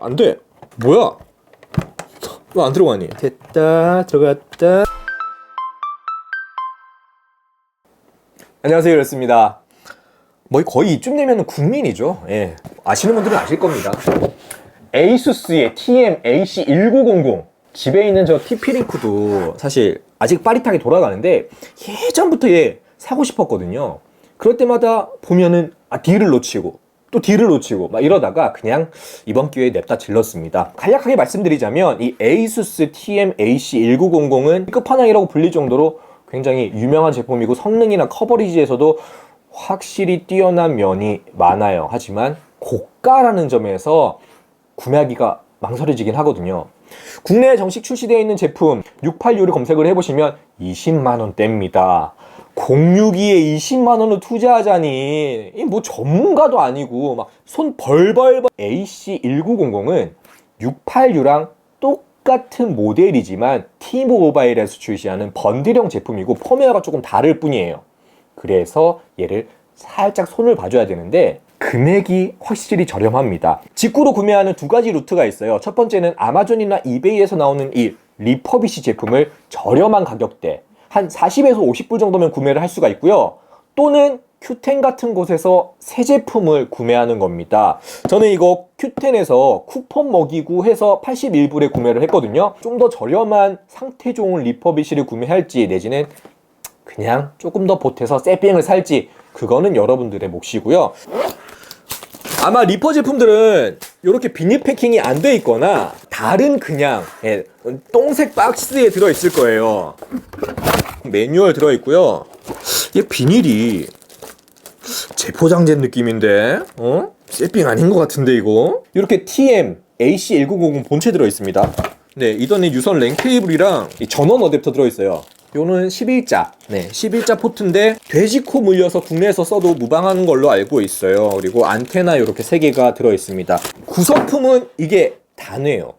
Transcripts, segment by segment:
안 돼. 뭐야? 왜 안 들어가니? 됐다. 들어갔다. 안녕하세요. 이렇습니다. 뭐 거의 이쯤 되면 국민이죠. 예. 아시는 분들은 아실 겁니다. 에이수스의 TM-AC1900 집에 있는 저 TP-링크도 사실 아직 빠릿하게 돌아가는데 예전부터 얘 사고 싶었거든요. 그럴 때마다 보면은 아 딜을 놓치고 또 딜을 놓치고 막 이러다가 그냥 이번 기회에 냅다 질렀습니다. 간략하게 말씀드리자면 이 에이수스 TM-AC1900은 끝판왕이라고 불릴 정도로 굉장히 유명한 제품이고 성능이나 커버리지에서도 확실히 뛰어난 면이 많아요. 하지만 고가라는 점에서 구매하기가 망설여지긴 하거든요. 국내에 정식 출시되어 있는 제품 686을 검색을 해보시면 20만 원대입니다. 062에 20만 원을 투자하자니 이 뭐 전문가도 아니고 막 손 벌벌벌 AC1900은 686랑 똑같은 모델이지만 T모바일에서 출시하는 번들형 제품이고 펌웨어가 조금 다를 뿐이에요. 그래서 얘를 살짝 손을 봐줘야 되는데 금액이 확실히 저렴합니다. 직구로 구매하는 두 가지 루트가 있어요. 첫 번째는 아마존이나 이베이에서 나오는 이 리퍼비시 제품을 저렴한 가격대 한 40에서 50불 정도면 구매를 할 수가 있고요. 또는 큐텐 같은 곳에서 새 제품을 구매하는 겁니다. 저는 이거 큐텐에서 쿠폰 먹이고 해서 81불에 구매를 했거든요. 좀 더 저렴한 상태 좋은 리퍼비시를 구매할지 내지는 그냥 조금 더 보태서 새빙을 살지 그거는 여러분들의 몫이고요. 아마 리퍼 제품들은 이렇게 비닐 패킹이 안 돼 있거나 다른 그냥 예, 똥색 박스에 들어 있을 거예요. 매뉴얼 들어 있고요. 이 비닐이 재포장된 느낌인데, 어? 새빙 아닌 것 같은데 이거? 이렇게 TM AC1900 본체 들어 있습니다. 네, 이더넷 유선 랜 케이블이랑 이 전원 어댑터 들어 있어요. 요는 11자, 네, 11자 포트인데 돼지코 물려서 국내에서 써도 무방한 걸로 알고 있어요. 그리고 안테나 이렇게 세 개가 들어 있습니다. 구성품은 이게 단해요.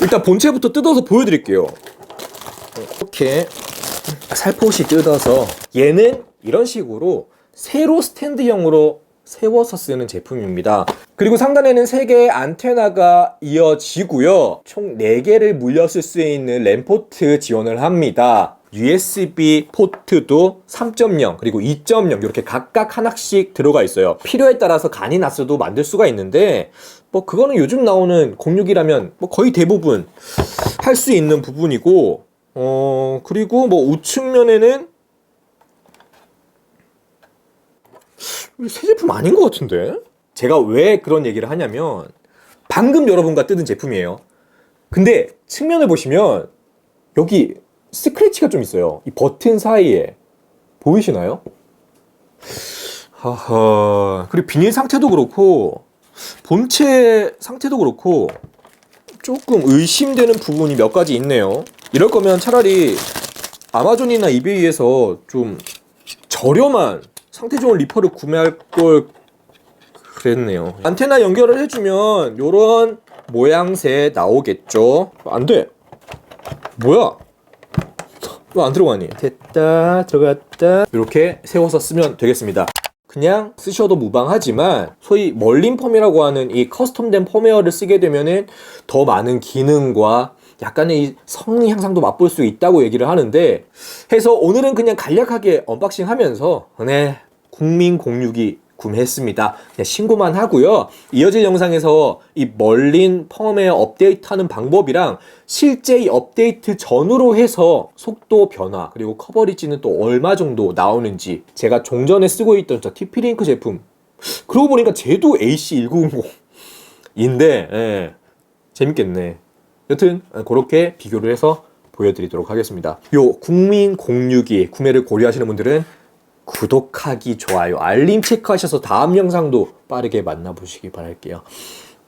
일단 본체부터 뜯어서 보여드릴게요. 이렇게 살포시 뜯어서 얘는 이런 식으로 세로 스탠드형으로 세워서 쓰는 제품입니다. 그리고 상단에는 3개의 안테나가 이어지고요. 총 4개를 물렸을 수 있는 램포트 지원을 합니다. USB 포트도 3.0 그리고 2.0 이렇게 각각 하나씩 들어가 있어요. 필요에 따라서 간이 났어도 만들 수가 있는데 뭐 그거는 요즘 나오는 06이라면 뭐 거의 대부분 할 수 있는 부분이고 어 그리고 뭐 우측 면에는 새 제품 아닌 것 같은데? 제가 왜 그런 얘기를 하냐면 방금 여러분과 뜯은 제품이에요. 근데 측면을 보시면 여기 스크래치가 좀 있어요. 이 버튼 사이에 보이시나요? 하하. 그리고 비닐 상태도 그렇고 본체 상태도 그렇고 조금 의심되는 부분이 몇 가지 있네요. 이럴 거면 차라리 아마존이나 이베이에서 좀 저렴한 상태 좋은 리퍼를 구매할 걸 그랬네요. 안테나 연결을 해주면 요런 모양새 나오겠죠. 안 돼. 뭐야? 왜 안 들어가니? 됐다. 들어갔다. 이렇게 세워서 쓰면 되겠습니다. 그냥 쓰셔도 무방하지만 소위 멀린 펌이라고 하는 이 커스텀된 펌웨어를 쓰게 되면은 더 많은 기능과 약간의 이 성능 향상도 맛볼 수 있다고 얘기를 하는데 해서 오늘은 그냥 간략하게 언박싱 하면서 네 국민 공유기 구매했습니다. 그냥 신고만 하고요. 이어질 영상에서 이 멀린 펌웨어 업데이트하는 방법이랑 실제 이 업데이트 전후로 해서 속도 변화 그리고 커버리지는 또 얼마 정도 나오는지 제가 종전에 쓰고 있던 저 TP-링크 제품 그러고 보니까 쟤도 AC1900인데 예, 재밌겠네. 여튼 그렇게 비교를 해서 보여드리도록 하겠습니다. 요 국민 공유기 구매를 고려하시는 분들은 구독하기, 좋아요, 알림 체크하셔서 다음 영상도 빠르게 만나보시기 바랄게요.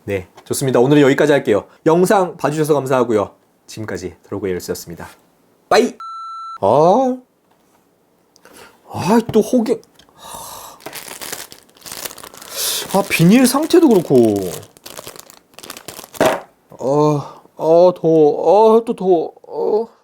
네, 좋습니다. 오늘은 여기까지 할게요. 영상 봐주셔서 감사하고요. 지금까지 드로그에일스였습니다. 빠이! 아, 아, 또 호갱. 아, 비닐 상태도 그렇고. 어, 어, 더워. 어, 또 더워. 어.